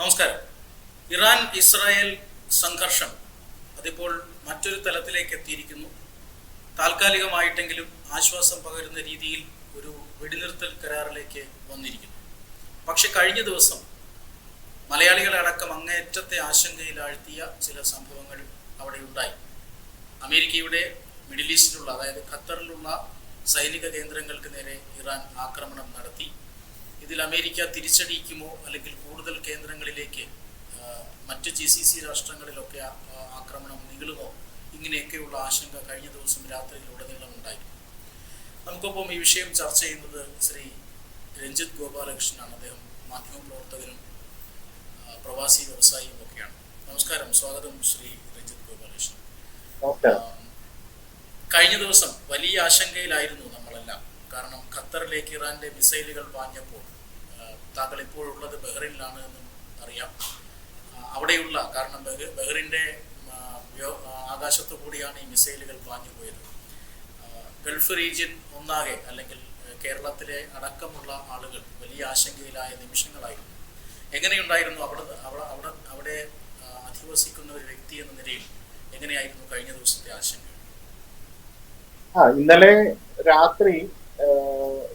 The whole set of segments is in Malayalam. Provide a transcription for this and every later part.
നമസ്കാരം. ഇറാൻ ഇസ്രായേൽ സംഘർഷം അതിപ്പോൾ മറ്റൊരു തലത്തിലേക്ക് എത്തിയിരിക്കുന്നു. താൽക്കാലികമായിട്ടെങ്കിലും ആശ്വാസം പകരുന്ന രീതിയിൽ ഒരു വെടിനിർത്തൽ കരാറിലേക്ക് വന്നിരിക്കുന്നു. പക്ഷെ കഴിഞ്ഞ ദിവസം മലയാളികളെ അടക്കം അങ്ങേയറ്റത്തെ ആശങ്കയിലാഴ്ത്തിയ ചില സംഭവങ്ങൾ അവിടെ ഉണ്ടായി. അമേരിക്കയുടെ മിഡിൽ ഈസ്റ്റിലുള്ള അതായത് ഖത്തറിലുള്ള സൈനിക കേന്ദ്രങ്ങൾക്ക് നേരെ ഇറാൻ ആക്രമണം നടത്തി. ഇതിൽ അമേരിക്ക തിരിച്ചടിക്കുമോ അല്ലെങ്കിൽ കൂടുതൽ കേന്ദ്രങ്ങളിലേക്ക് മറ്റ് ജി സി സി രാഷ്ട്രങ്ങളിലൊക്കെ ആക്രമണം നീളുമോ? ഇങ്ങനെയൊക്കെയുള്ള ആശങ്ക കഴിഞ്ഞ ദിവസം രാത്രിയിൽ ഉടനീളം ഉണ്ടായിരുന്നു. നമുക്കൊപ്പം ഈ വിഷയം ചർച്ച ചെയ്യുന്നത് ശ്രീ രഞ്ജിത്ത് ഗോപാലകൃഷ്ണനാണ്. അദ്ദേഹം മാധ്യമപ്രവർത്തകനും പ്രവർത്തകനും പ്രവാസി വ്യവസായിയും ഒക്കെയാണ്. നമസ്കാരം. സ്വാഗതം ശ്രീ രഞ്ജിത്ത് ഗോപാലകൃഷ്ണൻ. കഴിഞ്ഞ ദിവസം വലിയ ആശങ്കയിലായിരുന്നു കാരണം ഖത്തറിലേക്ക് ഇറാന്റെ മിസൈലുകൾ വാങ്ങിയപ്പോൾ താങ്കൾ ഇപ്പോഴുള്ളത് ബഹ്റിനിലാണ് എന്നും അറിയാം. അവിടെയുള്ള കാരണം ബഹ്- ബഹ്റിന്റെ ആകാശത്തു കൂടിയാണ് ഈ മിസൈലുകൾ പാഞ്ഞു പോയത്. ഗൾഫ് റീജിയൻ ഒന്നാകെ അല്ലെങ്കിൽ കേരളത്തിലെ അടക്കമുള്ള ആളുകൾ വലിയ ആശങ്കയിലായ നിമിഷങ്ങളായിരുന്നു. എങ്ങനെയുണ്ടായിരുന്നു അവിടെ അവിടെ അവിടെ അവിടെ അധിവസിക്കുന്ന ഒരു വ്യക്തി എന്ന നിലയിൽ എങ്ങനെയായിരുന്നു കഴിഞ്ഞ ദിവസത്തെ ആശങ്ക? ആ ഇന്നലെ രാത്രി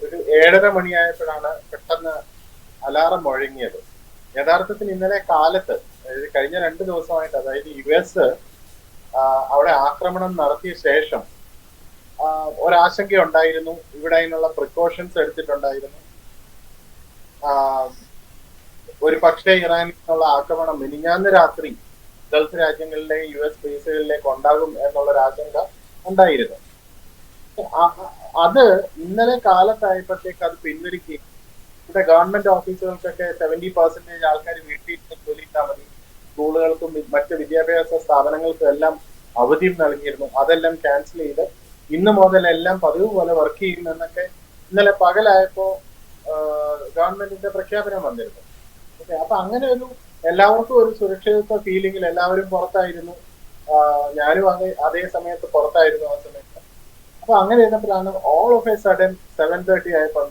ഒരു ഏഴര മണിയായപ്പോഴാണ് പെട്ടെന്ന് അലാറം മുഴങ്ങിയത് യഥാർത്ഥത്തിൽ ഇന്നലെ കാലത്ത് കഴിഞ്ഞ രണ്ട് ദിവസമായിട്ട് അതായത് യു എസ് അവിടെ ആക്രമണം നടത്തിയ ശേഷം ഒരാശങ്ക ഉണ്ടായിരുന്നു. ഇവിടെ അതിനുള്ള പ്രിക്കോഷൻസ് എടുത്തിട്ടുണ്ടായിരുന്നു. ഒരു പക്ഷേ ഇറാനിൽ നിന്നുള്ള ആക്രമണം മിനിഞ്ഞാന്ന് രാത്രി ഗൾഫ് രാജ്യങ്ങളിലെ യു എസ് ബേസുകളിലേക്ക് ഉണ്ടാകും എന്നുള്ളൊരു ആശങ്ക ഉണ്ടായിരുന്നു. അത് ഇന്നലെ കാലത്തായപ്പോഴത്തേക്ക് അത് പിൻവലിക്കുകയും ഇവിടെ ഗവൺമെന്റ് ഓഫീസുകൾക്കൊക്കെ സെവന്റി പെർസെന്റേജ് ആൾക്കാർ വീട്ടിൽ ജോലി ചെയ്താൽ മതി. സ്കൂളുകൾക്കും മറ്റ് വിദ്യാഭ്യാസ സ്ഥാപനങ്ങൾക്കും എല്ലാം അവധിയും നൽകിയിരുന്നു. അതെല്ലാം ക്യാൻസൽ ചെയ്ത് ഇന്ന് മുതൽ എല്ലാം പതിവ് പോലെ വർക്ക് ചെയ്യുമെന്നൊക്കെ ഇന്നലെ പകലായപ്പോ ഗവൺമെന്റിന്റെ പ്രഖ്യാപനം വന്നിരുന്നു. ഓക്കെ അപ്പൊ അങ്ങനെ ഒരു എല്ലാവർക്കും ഒരു സുരക്ഷിതത്വ ഫീലിംഗിൽ എല്ലാവരും പുറത്തായിരുന്നു. ഞാനും അതേ സമയത്ത് പുറത്തായിരുന്നു ആ സമയത്ത്. അപ്പൊ അങ്ങനെ ഇരുന്നപ്പോഴാണ് all of a sudden seven thirty ആയപ്പോൾ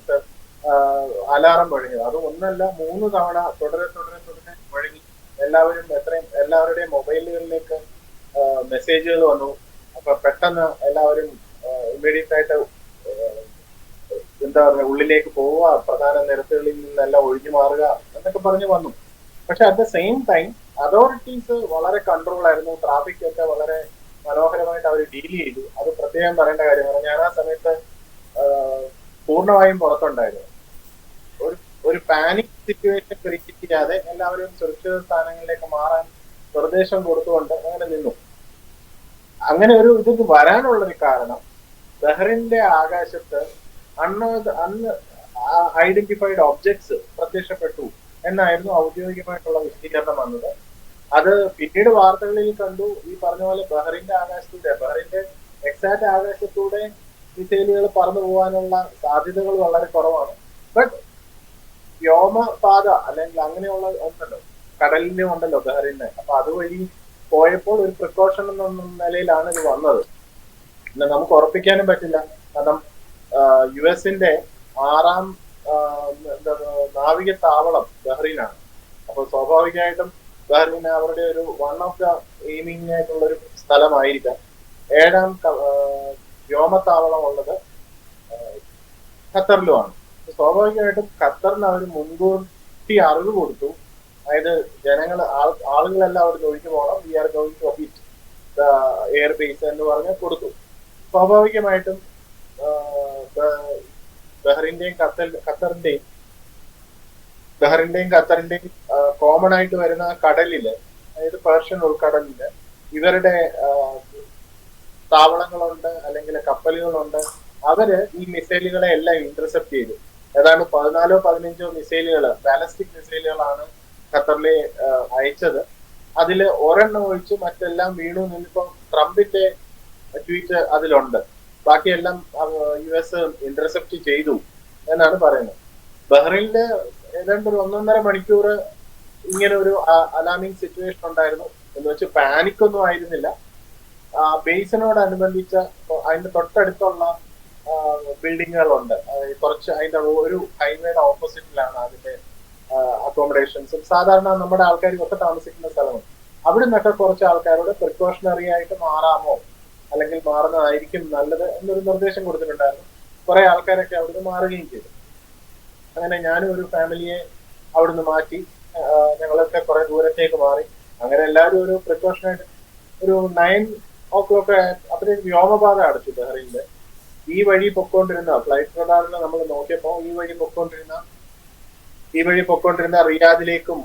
അലാറം മുഴങ്ങിയത് അത് ഒന്നല്ല മൂന്ന് തവണ തുടരെ തുടരെ തുടരെ മുഴങ്ങി എല്ലാവരും എത്രയും എല്ലാവരുടെയും മൊബൈലുകളിലേക്ക് മെസ്സേജുകൾ വന്നു. അപ്പൊ പെട്ടെന്ന് എല്ലാവരും ഇമ്മീഡിയറ്റ് ആയിട്ട് എന്താ പറയുക ഉള്ളിലേക്ക് പോവുക പ്രധാന നിരത്തുകളിൽ നിന്നെല്ലാം ഒഴിഞ്ഞു മാറുക എന്നൊക്കെ പറഞ്ഞു വന്നു. പക്ഷെ at the same time authorities വളരെ കൺട്രോൾ ആയിരുന്നു. ട്രാഫിക് ഒക്കെ വളരെ മനോഹരമായിട്ട് അവർ ഡീൽ ചെയ്തു. അത് പ്രത്യേകം പറയേണ്ട കാര്യമാണ് ഞാൻ ആ സമയത്ത് പൂർണമായും പുറത്തുണ്ടായിരുന്നു. ഒരു ഒരു പാനിക് സിറ്റുവേഷൻ ക്രിയേറ്റ് എല്ലാവരും സുരക്ഷിത സ്ഥാനങ്ങളിലേക്ക് മാറാൻ നിർദ്ദേശം കൊടുത്തുകൊണ്ട് അങ്ങനെ നിന്നു. അങ്ങനെ ഒരു ഇത് വരാനുള്ളൊരു കാരണം ബഹ്റിന്റെ ആകാശത്ത് അണ് അന്ന് ഐഡന്റിഫൈഡ് ഒബ്ജക്ട്സ് പ്രത്യക്ഷപ്പെട്ടു എന്നായിരുന്നു ഔദ്യോഗികമായിട്ടുള്ള വിശദീകരണം വന്നത്. അത് പിന്നീട് വാർത്തകളിൽ കണ്ടു. ഈ പറഞ്ഞ പോലെ ബഹ്റിന്റെ ആകാശത്തൂടെ ബഹ്റിന്റെ എക്സാക്ട് ആകാശത്തൂടെ മിസൈലുകൾ പറന്നു പോകാനുള്ള സാധ്യതകൾ വളരെ കുറവാണ്. ബട്ട് വ്യോമപാത അല്ലെങ്കിൽ അങ്ങനെയുള്ള ഉണ്ടല്ലോ കടലിന് ഉണ്ടല്ലോ ബഹ്റിന് അപ്പൊ അതുവഴി പോയപ്പോൾ ഒരു പ്രിക്കോഷൻ എന്ന നിലയിലാണ് ഇത് വന്നത്. പിന്നെ നമുക്ക് ഉറപ്പിക്കാനും പറ്റില്ല. കാരണം യു എസിന്റെ ആറാം നാവിക താവളം ബഹ്റിനാണ്. അപ്പൊ സ്വാഭാവികമായിട്ടും ബഹ്റൈൻ അവരുടെ ഒരു വൺ ഓഫ് ദ എയിമിംഗ് ആയിട്ടുള്ള ഒരു സ്ഥലമായിരിക്കാം. ഏഴാം വ്യോമത്താവളം ഉള്ളത് ഖത്തറിലും ഖത്തറിലുമാണ് സ്വാഭാവികമായിട്ടും ഖത്തറിന് അവർ മുൻകൂട്ടി അറിവ് കൊടുത്തു. അതായത് ജനങ്ങൾ ആളുകളെല്ലാം അവർ ഒഴിഞ്ഞു പോകണം. We are going to hit the air base എന്ന് പറഞ്ഞ് കൊടുത്തു. സ്വാഭാവികമായിട്ടും ബഹ്റിന്റെയും ഖത്തർ ഖത്തറിന്റെയും ബഹ്റിന്റെയും ഖത്തറിന്റെയും കോമൺ ആയിട്ട് വരുന്ന കടലിൽ അതായത് പേർഷ്യൻ ഉൾക്കടലിൽ ഇവരുടെ താവളങ്ങളുണ്ട് അല്ലെങ്കിൽ കപ്പലുകളുണ്ട് അവർ ഈ മിസൈലുകളെ എല്ലാം ഇന്റർസെപ്റ്റ് ചെയ്തു. ഏതാണ്ട് പതിനാലോ പതിനഞ്ചോ മിസൈലുകൾ ബാലസ്റ്റിക് മിസൈലുകളാണ് ഖത്തറിലെ അയച്ചത്. അതിൽ ഒരെണ്ണം ഒഴിച്ച് മറ്റെല്ലാം വീണു നിന്നിപ്പം ട്രംപിന്റെ ട്വീറ്റ് അതിലുണ്ട്. ബാക്കിയെല്ലാം യു എസ് ഇന്റർസെപ്റ്റ് ചെയ്തു എന്നാണ് പറയുന്നത്. ബഹ്റൈനിൽ ഏതാണ്ട് ഒരു ഒന്നൊന്നര മണിക്കൂർ ഇങ്ങനെ ഒരു അലാമിങ് സിറ്റുവേഷൻ ഉണ്ടായിരുന്നു. എന്ന് വെച്ച് പാനിക് ഒന്നും ആയിരുന്നില്ല. ബേസിനോടനുബന്ധിച്ച അതിന്റെ തൊട്ടടുത്തുള്ള ബിൽഡിങ്ങുകളുണ്ട് കുറച്ച് അതിന്റെ ഒരു ഹൈവേയുടെ ഓപ്പോസിറ്റിലാണ് അതിന്റെ അക്കോമഡേഷൻസും സാധാരണ നമ്മുടെ ആൾക്കാർക്കൊക്കെ താമസിക്കുന്ന സ്ഥലമാണ്. അവിടെ നിന്നൊക്കെ കുറച്ച് ആൾക്കാരോട് പ്രിക്കോഷണറി ആയിട്ട് മാറാമോ? അല്ലെങ്കിൽ മാറുന്നതായിരിക്കും നല്ലത് എന്നൊരു നിർദ്ദേശം കൊടുത്തിട്ടുണ്ടായിരുന്നു. കുറെ ആൾക്കാരൊക്കെ അവിടുന്ന് മാറുകയും ചെയ്തു. അങ്ങനെ ഞാനും ഒരു ഫാമിലിയെ അവിടുന്ന് മാറ്റി ഞങ്ങളൊക്കെ കുറെ ദൂരത്തേക്ക് മാറി. അങ്ങനെ എല്ലാവരും ഒരു പ്രിക്കോഷൻ ആയിട്ട് ഒരു നയൻ ഓ ക്ലോക്ക് അപ്പോഴേക്ക് വ്യോമപാത അടച്ചു ബഹ്റൈനിൽ ഈ വഴി പൊക്കോണ്ടിരുന്ന ഫ്ലൈറ്റ് റഡാറിൽ നമ്മൾ നോക്കിയപ്പോ ഈ വഴി പൊക്കോണ്ടിരുന്ന ഈ വഴി പൊക്കോണ്ടിരുന്ന റിയാദിലേക്കും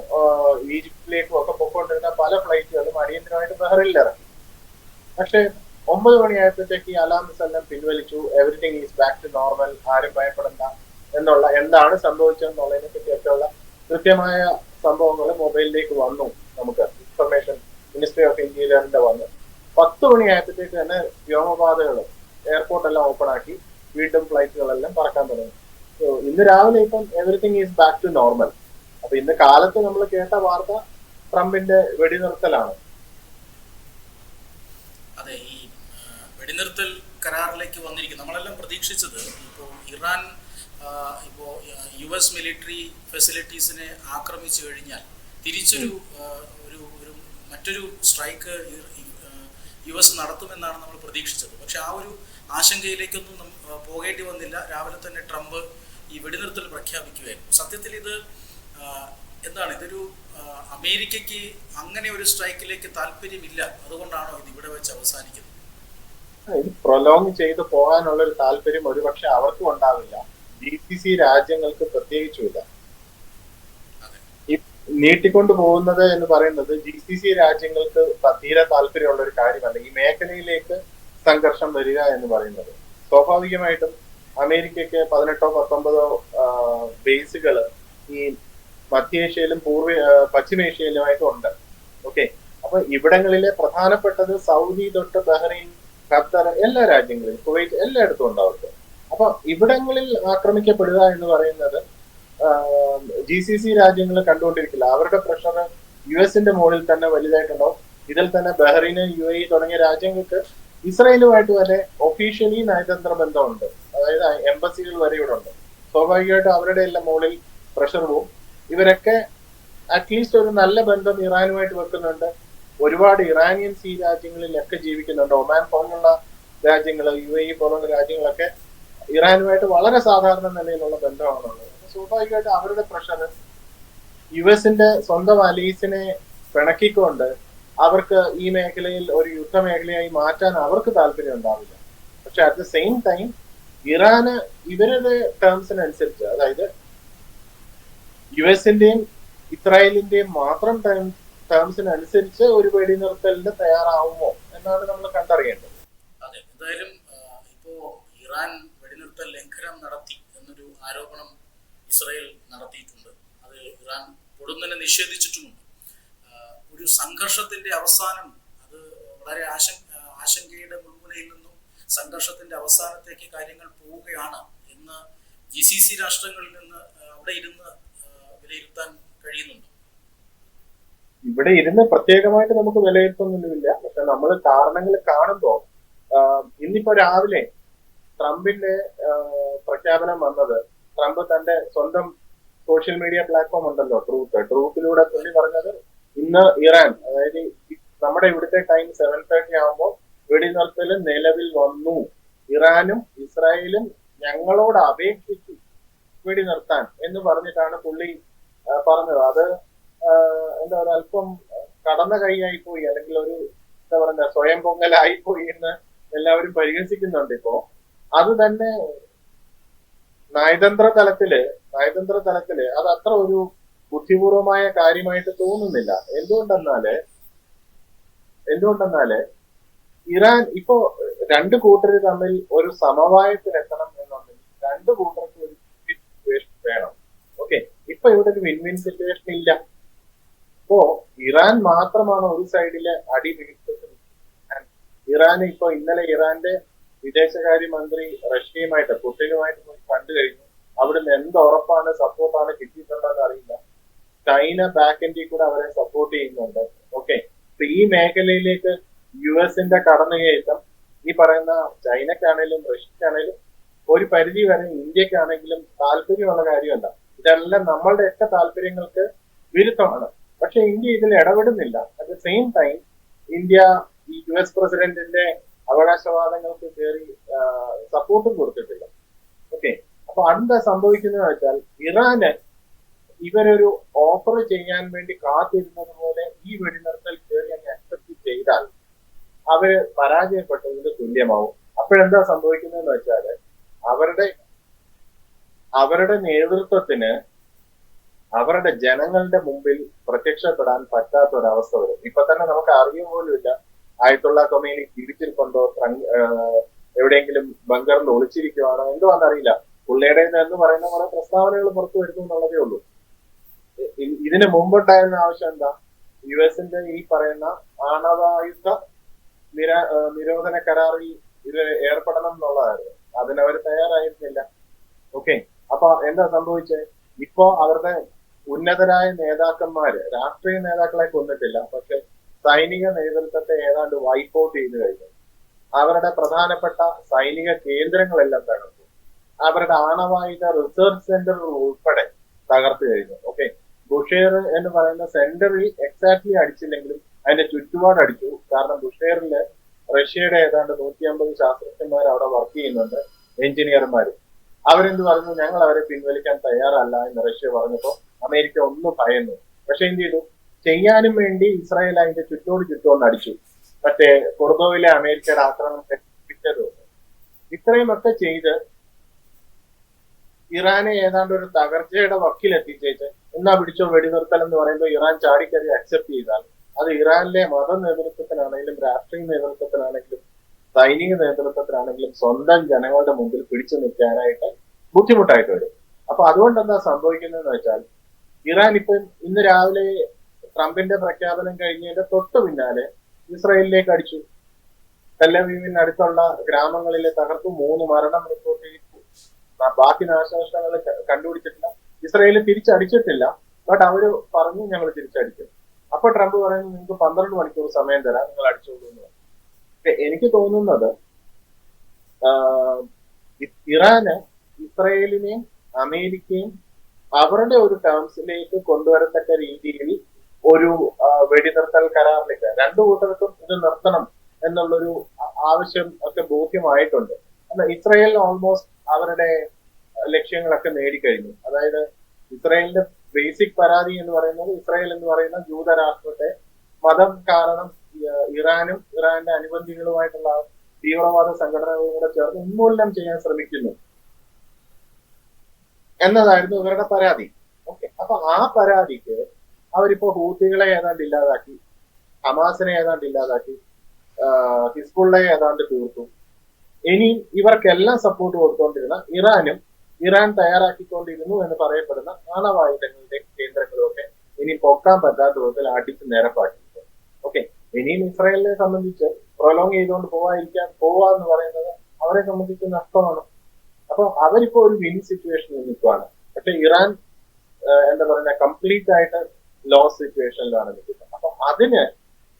ഈജിപ്തിലേക്കും ഒക്കെ പൊക്കോണ്ടിരുന്ന പല ഫ്ലൈറ്റുകളും അടിയന്തരമായിട്ട് ബഹ്റൈനിൽ ഇറങ്ങി പക്ഷെ ഒമ്പത് മണിയായപ്പോഴത്തേക്ക് ഈ അലാംസ് എല്ലാം പിൻവലിച്ചു. Everything is back to normal ആരും ഭയപ്പെടണ്ട. എന്നുള്ള എന്താണ് സംഭവിച്ചതെന്നുള്ളതിനെ പറ്റിയൊക്കെയുള്ള കൃത്യമായ സംഭവങ്ങൾ മൊബൈലിലേക്ക് വന്നു നമുക്ക്. ഇൻഫർമേഷൻ മിനിസ്ട്രി ഓഫ് ഇന്റീരിയറിന്റെ വന്നു. പത്ത് മണി ആയപ്പോഴത്തേക്ക് തന്നെ വ്യോമപാതകൾ എയർപോർട്ട് എല്ലാം ഓപ്പൺ ആക്കി. വീണ്ടും ഫ്ലൈറ്റുകളെല്ലാം പറക്കാൻ തുടങ്ങി. സോ ഇന്ന് രാവിലെ ഇപ്പം everything is back to normal അപ്പൊ ഇന്ന് കാലത്ത് നമ്മൾ കേട്ട വാർത്ത ട്രംപിന്റെ വെടിനിർത്തലാണ്. അതെ ഈ വെടിനിർത്തൽ കരാറിലേക്ക് വന്നിരിക്കും നമ്മളെല്ലാം പ്രതീക്ഷിച്ചത് ഇപ്പോൾ ഇറാൻ ഇപ്പോൾ യു എസ് മിലിറ്ററി ഫെസിലിറ്റീസിനെ ആക്രമിച്ചു കഴിഞ്ഞാൽ തിരിച്ചൊരു ഒരു ഒരു മറ്റൊരു സ്ട്രൈക്ക് യു എസ് നടത്തുമെന്നാണ് നമ്മൾ പ്രതീക്ഷിച്ചത്. പക്ഷെ ആ ഒരു ആശങ്കയിലേക്കൊന്നും പോകേണ്ടി വന്നില്ല. രാവിലെ തന്നെ ട്രംപ് ഈ വെടിനിർത്തൽ പ്രഖ്യാപിക്കുകയായിരുന്നു. സത്യത്തിൽ ഇത് എന്താണ് ഇതൊരു അമേരിക്കയ്ക്ക് അങ്ങനെ ഒരു സ്ട്രൈക്കിലേക്ക് താല്പര്യമില്ല. അതുകൊണ്ടാണോ ഇത് ഇവിടെ വെച്ച് അവസാനിക്കുന്നത്? ഇത് പ്രൊലോങ് ചെയ്ത് പോകാനുള്ള ഒരു താല്പര്യം ഒരുപക്ഷെ അവർക്കും ഉണ്ടാവില്ല. ജി സി സി രാജ്യങ്ങൾക്ക് പ്രത്യേകിച്ചുമില്ല. നീട്ടിക്കൊണ്ടു പോകുന്നത് എന്ന് പറയുന്നത് ജി സി സി രാജ്യങ്ങൾക്ക് തീരെ താല്പര്യമുള്ള ഒരു കാര്യമല്ല. ഈ മേഖലയിലേക്ക് സംഘർഷം വരിക എന്ന് പറയുന്നത്. സ്വാഭാവികമായിട്ടും അമേരിക്കയ്ക്ക് പതിനെട്ടോ പത്തൊമ്പതോ ബേസുകൾ ഈ മധ്യേഷ്യയിലും പൂർവ പശ്ചിമേഷ്യയിലുമായിട്ടും ഉണ്ട്. ഓക്കെ? അപ്പൊ ഇവിടങ്ങളിലെ പ്രധാനപ്പെട്ടത് സൗദി തൊട്ട് ബഹ്റൈൻ ഖത്തർ എല്ലാ രാജ്യങ്ങളിലും കുവൈറ്റ് എല്ലായിടത്തും ഉണ്ട് അവർക്ക്. അപ്പൊ ഇവിടങ്ങളിൽ ആക്രമിക്കപ്പെടുക എന്ന് പറയുന്നത് ജി സി സി രാജ്യങ്ങൾ കണ്ടുകൊണ്ടിരിക്കില്ല. അവരുടെ പ്രഷർ യു എസിന്റെ മുകളിൽ തന്നെ വലുതായിട്ടുണ്ടാവും. ഇതിൽ തന്നെ ബഹ്റൈന് യു എ തുടങ്ങിയ രാജ്യങ്ങൾക്ക് ഇസ്രയേലുമായിട്ട് വരെ ഒഫീഷ്യലി നയതന്ത്ര ബന്ധമുണ്ട്. അതായത് എംബസികൾ വരെ ഇവിടെ ഉണ്ട്. സ്വാഭാവികമായിട്ടും അവരുടെ എല്ലാം മുകളിൽ പ്രഷർ പോവും. ഇവരൊക്കെ അറ്റ്ലീസ്റ്റ് ഒരു നല്ല ബന്ധം ഇറാനുമായിട്ട് വെക്കുന്നുണ്ട്. ഒരുപാട് ഇറാനിയൻസ് ഈ രാജ്യങ്ങളിലൊക്കെ ജീവിക്കുന്നുണ്ട്. ഒമാൻ പോലുള്ള രാജ്യങ്ങൾ യു എ പോലുള്ള രാജ്യങ്ങളൊക്കെ ഇറാനുമായിട്ട് വളരെ സാധാരണ നിലയിലുള്ള ബന്ധമാണുള്ളത്. സ്വാഭാവികമായിട്ട് അവരുടെ പ്രഷർ യു എസിന്റെ സ്വന്തം അലീസിനെ പിണക്കിക്കൊണ്ട് അവർക്ക് ഈ മേഖലയിൽ ഒരു യുദ്ധമേഖലയായി മാറ്റാൻ അവർക്ക് താല്പര്യം ഉണ്ടാവില്ല. പക്ഷെ അറ്റ് ദ സെയിം ടൈം ഇറാന് ഇവരുടെ ടേംസിനനുസരിച്ച് അതായത് യു എസിന്റെയും ഇസ്രായേലിന്റെയും മാത്രം ടേം ടേംസിനനുസരിച്ച് ഒരു വെടിനിർത്തലിന് തയ്യാറാവുമോ എന്നാണ് നമ്മൾ കണ്ടറിയേണ്ടത്. അതെ എന്തായാലും ഇപ്പോ ഇറാൻ വെടിനിർത്തൽ ലംഘനം നടത്തി എന്നൊരു ആരോപണം ഇസ്രയേൽ നടത്തിയിട്ടുണ്ട്. അത് ഇറാൻ പൊടുന്നനെ നിഷേധിച്ചിട്ടുമുണ്ട്. ഒരു സംഘർഷത്തിന്റെ അവസാനം അത് വളരെ ആശ ആശങ്കയുടെ മുൾമുനയിൽ നിന്നും സംഘർഷത്തിന്റെ അവസാനത്തേക്ക് കാര്യങ്ങൾ പോവുകയാണ് എന്ന് ജി സി സി രാഷ്ട്രങ്ങളിൽ നിന്ന് അവിടെ ഇരുന്ന് വിലയിരുത്താൻ കഴിയുന്നുണ്ട്. ഇവിടെ ഇരുന്ന് പ്രത്യേകമായിട്ട് നമുക്ക് വിലയിരുത്തുന്നില്ല. പക്ഷെ നമ്മൾ കാരണങ്ങൾ കാണുമ്പോൾ ഇന്നിപ്പോ രാവിലെ ട്രംപിന്റെ പ്രഖ്യാപനം വന്നത് ട്രംപ് തന്റെ സ്വന്തം സോഷ്യൽ മീഡിയ പ്ലാറ്റ്ഫോം ഉണ്ടല്ലോ ട്രൂത്ത്. ട്രൂത്തിലൂടെ പുള്ളി പറഞ്ഞത് ഇന്ന് ഇറാൻ അതായത് നമ്മുടെ ഇവിടുത്തെ ടൈം സെവൻ തേർട്ടി ആകുമ്പോൾ വെടിനിർത്തൽ നിലവിൽ വന്നു. ഇറാനും ഇസ്രായേലും ഞങ്ങളോട് അപേക്ഷിച്ചു വെടിനിർത്താൻ എന്ന് പറഞ്ഞിട്ടാണ് പുള്ളി പറഞ്ഞത്. അത് എന്താ പറയുക അല്പം കടന്ന കൈയായി പോയി അല്ലെങ്കിൽ ഒരു എന്താ പറയുക സ്വയം പൊങ്ങലായി പോയി എന്ന് എല്ലാവരും പരിഹസിക്കുന്നുണ്ട് ഇപ്പോ. അത് തന്നെ നയതന്ത്ര തലത്തിൽ നയതന്ത്ര തലത്തിൽ അത് അത്ര ഒരു ബുദ്ധിപൂർവമായ കാര്യമായിട്ട് തോന്നുന്നില്ല. എന്തുകൊണ്ടെന്നാൽ എന്തുകൊണ്ടെന്നാൽ ഇറാൻ ഇപ്പോ രണ്ട് കൂട്ടർ തമ്മിൽ ഒരു സമവായത്തിലെത്തണം എന്നുണ്ടെങ്കിൽ രണ്ട് കൂട്ടർക്ക് ഒരു സിറ്റുവേഷൻ വേണം. ഓക്കെ ഇപ്പൊ ഇവിടെ ഒരു വിൻ വിൻ സിറ്റുവേഷൻ ഇല്ല. ഇപ്പോ ഇറാൻ മാത്രമാണ് ഒരു സൈഡിൽ അടി പിടിച്ചത് ഇറാൻ ഇപ്പൊ ഇന്നലെ ഇറാന്റെ വിദേശകാര്യമന്ത്രി റഷ്യയുമായിട്ട് പുട്ടിനുമായിട്ട് പോയി കണ്ടു കഴിഞ്ഞു. അവിടുന്ന് എന്ത് ഉറപ്പാണ് സപ്പോർട്ടാണ് കിട്ടിയിട്ടുണ്ടെന്ന് അറിയില്ല. ചൈന ബാക്ക് എൻഡിൽ കൂടെ അവരെ സപ്പോർട്ട് ചെയ്യുന്നുണ്ട്. ഓക്കെ അപ്പൊ ഈ മേഖലയിലേക്ക് യു എസിന്റെ കടന്നുകയറ്റം ഈ പറയുന്ന ചൈനക്കാണേലും റഷ്യക്കാണേലും ഒരു പരിധി വരെ ഇന്ത്യക്കാണെങ്കിലും താല്പര്യമുള്ള കാര്യമല്ല. ഇതെല്ലാം നമ്മളുടെ ഒക്കെ താല്പര്യങ്ങൾക്ക് വിരുദ്ധമാണ്. പക്ഷെ ഇന്ത്യ ഇതിൽ ഇടപെടുന്നില്ല. At the same time India ഈ യു എസ് പ്രസിഡന്റിന്റെ അവകാശവാദങ്ങൾക്ക് കയറി സപ്പോർട്ടും കൊടുത്തിട്ടില്ല. ഓക്കെ അപ്പൊ എന്താ സംഭവിക്കുന്നത് വെച്ചാൽ ഇറാന് ഇവരൊരു ഓഫർ ചെയ്യാൻ വേണ്ടി കാത്തിരുന്നത് പോലെ ഈ വെടിനിർത്തൽ കയറി അങ്ങ് അക്സെപ്റ്റ് ചെയ്താൽ അവർ പരാജയപ്പെട്ടതിന് തുല്യമാവും. അപ്പോഴെന്താ സംഭവിക്കുന്നതെന്ന് വെച്ചാൽ അവരുടെ അവരുടെ നേതൃത്വത്തിന് അവരുടെ ജനങ്ങളുടെ മുമ്പിൽ പ്രത്യക്ഷപ്പെടാൻ പറ്റാത്ത ഒരവസ്ഥ വരും. ഇപ്പൊ തന്നെ നമുക്ക് അറിയ പോലുമില്ല ആയത്തുള്ള കൊമേനി തിരിച്ചിരിപ്പുണ്ടോ എവിടെയെങ്കിലും ബങ്കറിൽ ഒളിച്ചിരിക്കുവാണോ എന്തുവാന്നറിയില്ല പുള്ളിയുടെ എന്ന് പറയുന്ന കുറെ പ്രസ്താവനകൾ പുറത്തു വരുന്നു എന്നുള്ളതേ ഉള്ളൂ. ഇതിന് മുമ്പുണ്ടായിരുന്ന ആവശ്യം എന്താ? യു എസിന്റെ ഈ പറയുന്ന ആണവായുധ നിര നിരോധന കരാറിൽ ഇത് ഏർപ്പെടണം എന്നുള്ളതായിരുന്നു. അതിനവർ തയ്യാറായിരുന്നില്ല. ഓക്കെ. അപ്പൊ എന്താ സംഭവിച്ചത് ഇപ്പോ അവരുടെ ഉന്നതരായ നേതാക്കന്മാര് രാഷ്ട്രീയ നേതാക്കളെ കൊന്നിട്ടില്ല. പക്ഷെ സൈനിക നേതൃത്വത്തെ ഏതാണ്ട് വൈപ്പ് ഔട്ട് ചെയ്തു കഴിഞ്ഞു. അവരുടെ പ്രധാനപ്പെട്ട സൈനിക കേന്ദ്രങ്ങളെല്ലാം തകർത്തു. അവരുടെ ആണവായുധ റിസർച്ച് സെന്ററുകൾ ഉൾപ്പെടെ തകർത്തു കഴിഞ്ഞു. ഓക്കെ ബുഷേർ എന്ന് പറയുന്ന സെന്ററിൽ എക്സാക്ട്ലി അടിച്ചില്ലെങ്കിലും അതിന്റെ ചുറ്റുപാട് അടിച്ചു. കാരണം ബുഷേറിൽ റഷ്യയുടെ ഏതാണ്ട് നൂറ്റി അമ്പത് ശാസ്ത്രജ്ഞന്മാർ അവിടെ വർക്ക് ചെയ്യുന്നുണ്ട് എഞ്ചിനീയർമാർ അവരെന്ത് പറഞ്ഞു? ഞങ്ങൾ അവരെ പിൻവലിക്കാൻ തയ്യാറല്ല എന്ന് റഷ്യ പറഞ്ഞപ്പോൾ അമേരിക്ക ഒന്നും ഭയന്നു. പക്ഷെ എന്ത് ചെയ്തു? ചെയ്യാനും വേണ്ടി ഇസ്രായേൽ അതിന്റെ ചുറ്റോട് ചുറ്റോന്ന് അടിച്ചു. മറ്റേ കൊർദോവിലെ അമേരിക്കയുടെ ആക്രമണത്തെ ഇത്രയുമൊക്കെ ചെയ്ത് ഇറാനെ ഏതാണ്ട് ഒരു തകർച്ചയുടെ വക്കിലെത്തിച്ചേച്ച് എന്നാ പിടിച്ചോ വെടിനിർത്തൽ എന്ന് പറയുമ്പോൾ ഇറാൻ ചാടിക്കറി അക്സെപ്റ്റ് ചെയ്താൽ അത് ഇറാനിലെ മത നേതൃത്വത്തിനാണെങ്കിലും രാഷ്ട്രീയ നേതൃത്വത്തിനാണെങ്കിലും സൈനിക നേതൃത്വത്തിനാണെങ്കിലും സ്വന്തം ജനങ്ങളുടെ മുമ്പിൽ പിടിച്ചു നിൽക്കാനായിട്ട് ബുദ്ധിമുട്ടായിട്ട് വരും. അപ്പൊ അതുകൊണ്ട് എന്താ സംഭവിക്കുന്നതെന്ന് വെച്ചാൽ ഇറാൻ ഇപ്പം ഇന്ന് രാവിലെ ട്രംപിന്റെ പ്രഖ്യാപനം കഴിഞ്ഞതിന്റെ തൊട്ടു പിന്നാലെ ഇസ്രായേലിലേക്ക് അടിച്ചു. തെല്ലവീവിന് അടുത്തുള്ള ഗ്രാമങ്ങളിലെ തകർത്തു മൂന്ന് മരണം റിപ്പോർട്ട് ചെയ്തു. ബാക്കി നാശനഷ്ടങ്ങൾ കണ്ടുപിടിച്ചിട്ടില്ല. ഇസ്രായേൽ തിരിച്ചടിച്ചിട്ടില്ല. ബട്ട് അവർ പറഞ്ഞു ഞങ്ങൾ തിരിച്ചടിക്കും. അപ്പൊ ട്രംപ് പറയുന്നത് നിങ്ങൾക്ക് പന്ത്രണ്ട് മണിക്കൂർ സമയം തരാം നിങ്ങൾ അടിച്ചോളൂ എന്ന്. എനിക്ക് തോന്നുന്നത് ഇറാന് ഇസ്രയേലിനെയും അമേരിക്കയും അവരുടെ ഒരു ടേംസിലേക്ക് കൊണ്ടുവരത്തക്ക രീതിയിൽ ഒരു വെടിനിർത്തൽ കരാറിലേക്ക് രണ്ടു കൂട്ടർക്കും ഇത് നിർത്തണം എന്നുള്ളൊരു ആവശ്യം ഒക്കെ ബോധ്യമായിട്ടുണ്ട്. എന്നാൽ ഇസ്രയേൽ ഓൾമോസ്റ്റ് അവരുടെ ലക്ഷ്യങ്ങളൊക്കെ നേടിക്കഴിഞ്ഞു. അതായത് ഇസ്രയേലിന്റെ ബേസിക് പരാതി എന്ന് പറയുന്നത് ഇസ്രയേൽ എന്ന് പറയുന്ന ജൂതരാഷ്ട്രത്തെ മതം കാരണം ഇറാനും ഇറാന്റെ അനുബന്ധികളുമായിട്ടുള്ള തീവ്രവാദ സംഘടനകളും കൂടെ ചേർന്ന് ഉന്മൂലനം ചെയ്യാൻ ശ്രമിക്കുന്നു. എന്നതായിരുന്നു ഇവരുടെ പരാതി. ഓക്കെ. അപ്പൊ ആ പരാതിക്ക് അവരിപ്പോ ഹൂത്തികളെ ഏതാണ്ട് ഇല്ലാതാക്കി ഹമാസിനെ ഏതാണ്ട് ഇല്ലാതാക്കി ഹിസ്ബുള്ളയെ ഏതാണ്ട് തീർത്തു. ഇനി ഇവർക്കെല്ലാം സപ്പോർട്ട് കൊടുത്തുകൊണ്ടിരുന്ന ഇറാനും ഇറാൻ തയ്യാറാക്കിക്കൊണ്ടിരുന്നു എന്ന് പറയപ്പെടുന്ന ആണവായുധങ്ങളുടെ കേന്ദ്രങ്ങളൊക്കെ ഇനി പൊക്കാൻ പറ്റാത്ത വിധത്തിൽ അടിച്ച് നിരപ്പാക്കിയിട്ടുണ്ട് ഓക്കെ ഇനിയും ഇസ്രായേലിനെ സംബന്ധിച്ച് പ്രൊലോങ് ചെയ്തുകൊണ്ട് പോവാതിരിക്കാൻ പോവാ എന്ന് പറയുന്നത് അവരെ സംബന്ധിച്ച് നഷ്ടമാണ്. അപ്പൊ അവരിപ്പോ ഒരു വിൻ സിറ്റുവേഷനിൽ നിൽക്കുവാണ്. പക്ഷെ ഇറാൻ എന്താ പറയുക കംപ്ലീറ്റ് ആയിട്ട് ലോസ് സിറ്റുവേഷനിലാണ് നിൽക്കുന്നത്. അപ്പൊ അതിന്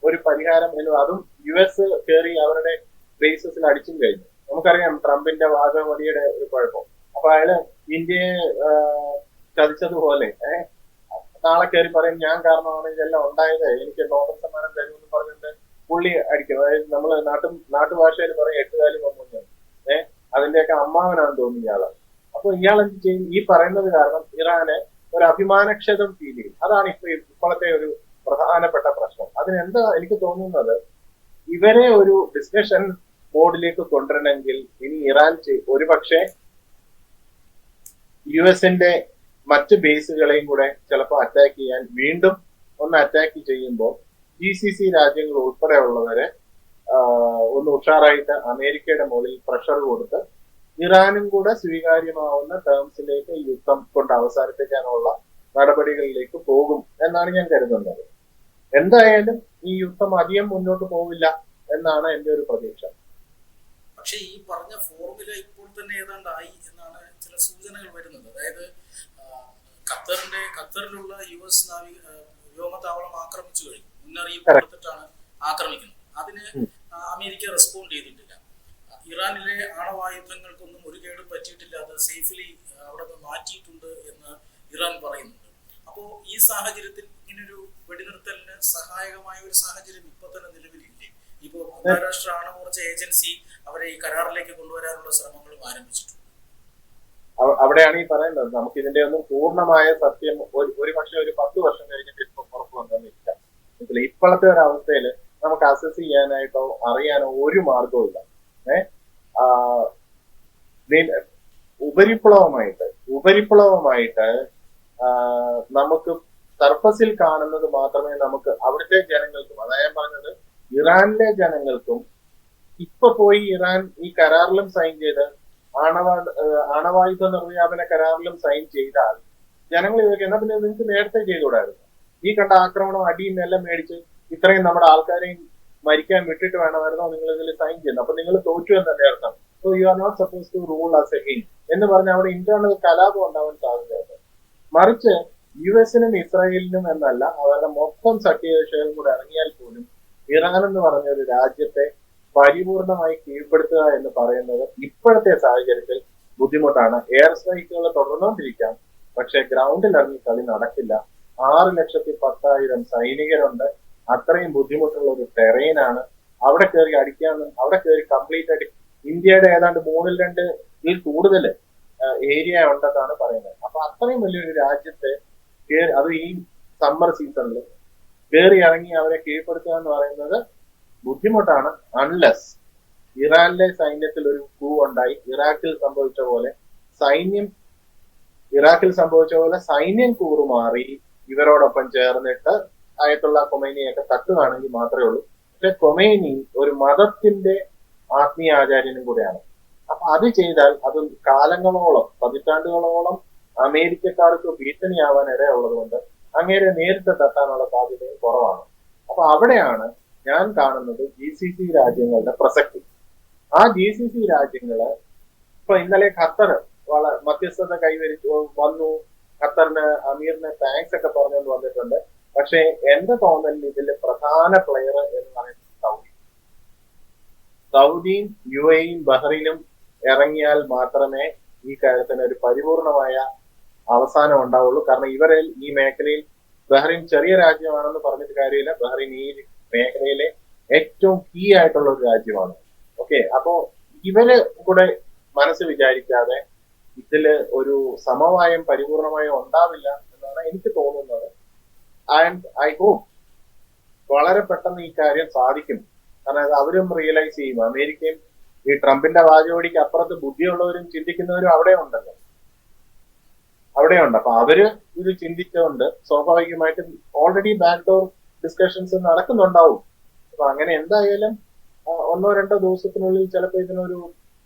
ഒരു പരിഹാരം എന്ന് അതും യു എസ് കയറി അവരുടെ ബേസിസിൽ അടിച്ചും കഴിഞ്ഞു. നമുക്കറിയാം ട്രംപിന്റെ വാദമടിയുടെ ഒരു കുഴപ്പം. അപ്പൊ അയാൾ ഇന്ത്യയെ ചതിച്ചതുപോലെ നാളെ കയറി പറയും ഞാൻ കാരണമാണ് ഇതെല്ലാം ഉണ്ടായത്. എനിക്ക് നോബൽ സമ്മാനം തരുമെന്ന് പറഞ്ഞിട്ട് പുള്ളി അടിക്കും. അതായത് നമ്മൾ നാട്ടു നാട്ടുഭാഷയിൽ പറയും എട്ടുകാലി മമ്മൂഞ്ഞ് ഏഹ് അതിന്റെയൊക്കെ അമ്മാവനാണെന്ന് തോന്നുന്നു ഇയാൾ. അപ്പൊ ഇയാൾ എന്ത് ചെയ്യും? ഈ പറയുന്നത് കാരണം ഇറാന് ഒരു അഭിമാനക്ഷതം ഫീൽ ചെയ്യും. അതാണ് ഇപ്പൊ ഇപ്പോഴത്തെ ഒരു പ്രധാനപ്പെട്ട പ്രശ്നം. അതിനെന്താ എനിക്ക് തോന്നുന്നത്? ഇവരെ ഒരു ഡിസ്കഷൻ മോഡിലേക്ക് കൊണ്ടുവരണമെങ്കിൽ ഇനി ഇറാൻ ഒരുപക്ഷെ യു എസിന്റെ മറ്റ് ബേസുകളെയും കൂടെ ചിലപ്പോൾ അറ്റാക്ക് ചെയ്യാൻ വീണ്ടും ഒന്ന് അറ്റാക്ക് ചെയ്യുമ്പോൾ ജി സി സി രാജ്യങ്ങൾ ഉൾപ്പെടെയുള്ളവരെ ഒന്ന് ഉഷാറായിട്ട് അമേരിക്കയുടെ മുകളിൽ പ്രഷർ കൊടുത്ത് ഇറാനും കൂടെ സ്വീകാര്യമാവുന്ന ടേംസിലേക്ക് യുദ്ധം കൊണ്ട് അവസാനിപ്പിക്കാനുള്ള നടപടികളിലേക്ക് പോകും എന്നാണ് ഞാൻ കരുതുന്നത്. എന്തായാലും ഈ യുദ്ധം അധികം മുന്നോട്ട് പോവില്ല എന്നാണ് എന്റെ ഒരു പ്രതീക്ഷ. പക്ഷേ ഈ പറഞ്ഞ ഫോർമുല ഇപ്പോൾ തന്നെ ഏതാണ്ടായി എന്നാണ് ചില സൂചനകൾ വരുന്നത്. അതായത് ഖത്തറിന്റെ ഖത്തറിലുള്ള യു എസ് നാവിക വ്യോമത്താവളം ആക്രമിച്ചു കഴിഞ്ഞു. മുന്നറിയിപ്പ്. കൊടുത്തിട്ടാണ് ആക്രമിക്കുന്നത്. അതിന് അമേരിക്ക റെസ്പോണ്ട് ചെയ്തിട്ടില്ല. ഇറാനിലെ ആണവായുധങ്ങൾക്കൊന്നും ഒരു കേടും പറ്റിയിട്ടില്ല. അത് സേഫ്ലി അവിടെ നിന്ന് മാറ്റിയിട്ടുണ്ട് എന്ന് ഇറാൻ പറയുന്നുണ്ട്. അപ്പോൾ ഈ സാഹചര്യത്തിൽ ഇങ്ങനൊരു വെടിനിർത്തലിന് സഹായകമായ ഒരു സാഹചര്യം ഇപ്പൊ തന്നെ നിലവിലില്ലേ? ഇപ്പോ അന്താരാഷ്ട്ര ആണവോർജ ഏജൻസി അവരെ ഈ കരാറിലേക്ക് കൊണ്ടുവരാനുള്ള ശ്രമങ്ങളും ആരംഭിച്ചിട്ടുണ്ട്. അവ- അവിടെയാണ് ഈ പറയുന്നത്. നമുക്ക് ഇതിന്റെ ഒന്നും പൂർണമായ സത്യം ഒരു ഒരു പക്ഷേ ഒരു പത്ത് വർഷം കഴിഞ്ഞിട്ട് ഇപ്പൊ പുറത്തു വന്നില്ല ഇപ്പോഴത്തെ ഒരു അവസ്ഥയിൽ നമുക്ക് അസസ് ചെയ്യാനായിട്ടോ അറിയാനോ ഒരു മാർഗവും ഇല്ല ഏഹ് ഉപരിപ്ലവമായിട്ട് ഉപരിപ്ലവമായിട്ട് നമുക്ക് സർഫസിൽ കാണുന്നത് മാത്രമേ നമുക്ക് അവിടുത്തെ ജനങ്ങൾക്കും അതായത് ഞാൻ പറഞ്ഞത് ഇറാനിലെ ജനങ്ങൾക്കും ഇപ്പൊ പോയി ഇറാൻ ഈ കരാറിലും സൈൻ ചെയ്ത് ആണവ ആണവായുധ നിർവ്യാപന കരാറിലും സൈൻ ചെയ്താൽ ജനങ്ങൾ ഇതൊക്കെ എന്നാ പിന്നെ നിങ്ങൾക്ക് നേരത്തെ ചെയ്തുകൂടായിരുന്നു. ഈ കണ്ട ആക്രമണം അടിയും എല്ലാം മേടിച്ച് ഇത്രയും നമ്മുടെ ആൾക്കാരെയും മരിക്കാൻ വിട്ടിട്ട് വേണമായിരുന്നോ നിങ്ങൾ ഇതിൽ സൈൻ ചെയ്യുന്നത്. അപ്പൊ നിങ്ങൾ തോറ്റു എന്നല്ലേ അർത്ഥം? So you are not suppose to rule as a ഹിൻ എന്ന് പറഞ്ഞാൽ അവിടെ ഇന്റേണൽ കലാപം ഉണ്ടാവാൻ സാധ്യതയുണ്ട്. മറിച്ച് യു എസിനും ഇസ്രായേലിനും എന്നല്ല അവരുടെ മൊത്തം സഖ്യകക്ഷികളും കൂടെ ഇറങ്ങിയാൽ പോലും ഇറാൻ എന്ന് പറഞ്ഞ ഒരു രാജ്യത്തെ പരിപൂർണമായി കീഴ്പ്പെടുത്തുക എന്ന് പറയുന്നത് ഇപ്പോഴത്തെ സാഹചര്യത്തിൽ ബുദ്ധിമുട്ടാണ്. എയർ സ്ട്രൈക്കുകൾ തുടർന്നുകൊണ്ടിരിക്കാം. പക്ഷെ ഗ്രൗണ്ടിൽ ഇറങ്ങി കളി നടക്കില്ല. ആറ് ലക്ഷത്തി പത്തായിരം സൈനികരുണ്ട്. അത്രയും ബുദ്ധിമുട്ടുള്ള ഒരു ടെറൈനാണ് അവിടെ കയറി അടിക്കാൻ അവിടെ കയറി കംപ്ലീറ്റ് ആയിട്ട് ഇന്ത്യയുടെ ഏതാണ്ട് മൂന്നിൽ രണ്ട് ഇതിൽ കൂടുതൽ ഏരിയ ഉണ്ടെന്നാണ് പറയുന്നത്. അപ്പൊ അത്രയും വലിയൊരു രാജ്യത്തെ അത് ഈ സമ്മർ സീസണിൽ കയറി ഇറങ്ങി അവരെ കീഴ്പ്പെടുത്തുക എന്ന് പറയുന്നത് ബുദ്ധിമുട്ടാണ്. അൺലെസ് ഇറാനിലെ സൈന്യത്തിൽ ഒരു കൂ ഉണ്ടായി. ഇറാഖിൽ സംഭവിച്ച പോലെ സൈന്യം ഇറാഖിൽ സംഭവിച്ച പോലെ സൈന്യം കൂറുമാറി ഇവരോടൊപ്പം ചേർന്നിട്ട് ആയത്തുള്ള കൊമൈനിയൊക്കെ തട്ടുകയാണെങ്കിൽ മാത്രമേ ഉള്ളൂ. പക്ഷെ കൊമൈനി ഒരു മതത്തിന്റെ ആത്മീയ ആചാര്യനും കൂടെയാണ്. അപ്പൊ അത് ചെയ്താൽ അത് കാലങ്ങളോളം പതിറ്റാണ്ടുകളോളം അമേരിക്കക്കാർക്ക് ഭീഷണിയാവാൻ ഇടയുള്ളത് കൊണ്ട് അങ്ങേരെ നേരിട്ട് തട്ടാനുള്ള സാധ്യതയും കുറവാണ്. അപ്പൊ അവിടെയാണ് ഞാൻ കാണുന്നത് ജി സി സി രാജ്യങ്ങളുടെ പ്രസക്തി. ആ ജി സി സി രാജ്യങ്ങൾ ഇപ്പൊ ഇന്നലെ ഖത്തർ വളരെ മധ്യസ്ഥത കൈവരിച്ചു വന്നു. ഖത്തറിന് അമീറിന് താങ്ക്സ് ഒക്കെ പറഞ്ഞുകൊണ്ട് വന്നിട്ടുണ്ട്. പക്ഷെ എന്റെ തോന്നലിൽ ഇതിൽ പ്രധാന പ്ലെയർ എന്ന് പറയുന്നത് സൗദി. സൗദിയും യു എയും ബഹ്റൈനും ഇറങ്ങിയാൽ മാത്രമേ ഈ കാര്യത്തിന് ഒരു പരിപൂർണമായ അവസാനം ഉണ്ടാവുള്ളൂ. കാരണം ഇവരിൽ ഈ മേഖലയിൽ ബഹ്റൈൻ ചെറിയ രാജ്യമാണെന്ന് പറഞ്ഞിട്ട് കാര്യമില്ല. ബഹ്റൈൻ ഈ മേഖലയിലെ ഏറ്റവും കീ ആയിട്ടുള്ള ഒരു രാജ്യമാണ്. ഓക്കെ അപ്പോ ഇവർ കൂടെ മനസ്സ് വിചാരിക്കാതെ ഇതിൽ ഒരു സമവായം പരിപൂർണമായും ഉണ്ടാവില്ല എന്നാണ് എനിക്ക് തോന്നുന്നത്. ആൻഡ് ഐ ഹോപ്പ് വളരെ പെട്ടെന്ന് ഈ കാര്യം സാധിക്കും. കാരണം അവരും റിയലൈസ് ചെയ്യും. അമേരിക്കയും ഈ ട്രംപിന്റെ വാചകോടിക്ക് അപ്പുറത്ത് ബുദ്ധിയുള്ളവരും ചിന്തിക്കുന്നവരും അവിടെ ഉണ്ടല്ലോ. അവിടെയുണ്ട് അപ്പൊ അവർ ഇത് ചിന്തിച്ചുകൊണ്ട് സ്വാഭാവികമായിട്ടും ഓൾറെഡി ബാക്ക്ഡോർ ഡിസ്കഷൻസ് നടക്കുന്നുണ്ടാവും. അപ്പൊ അങ്ങനെ എന്തായാലും ഒന്നോ രണ്ടോ ദിവസത്തിനുള്ളിൽ ചിലപ്പോൾ ഇതിനൊരു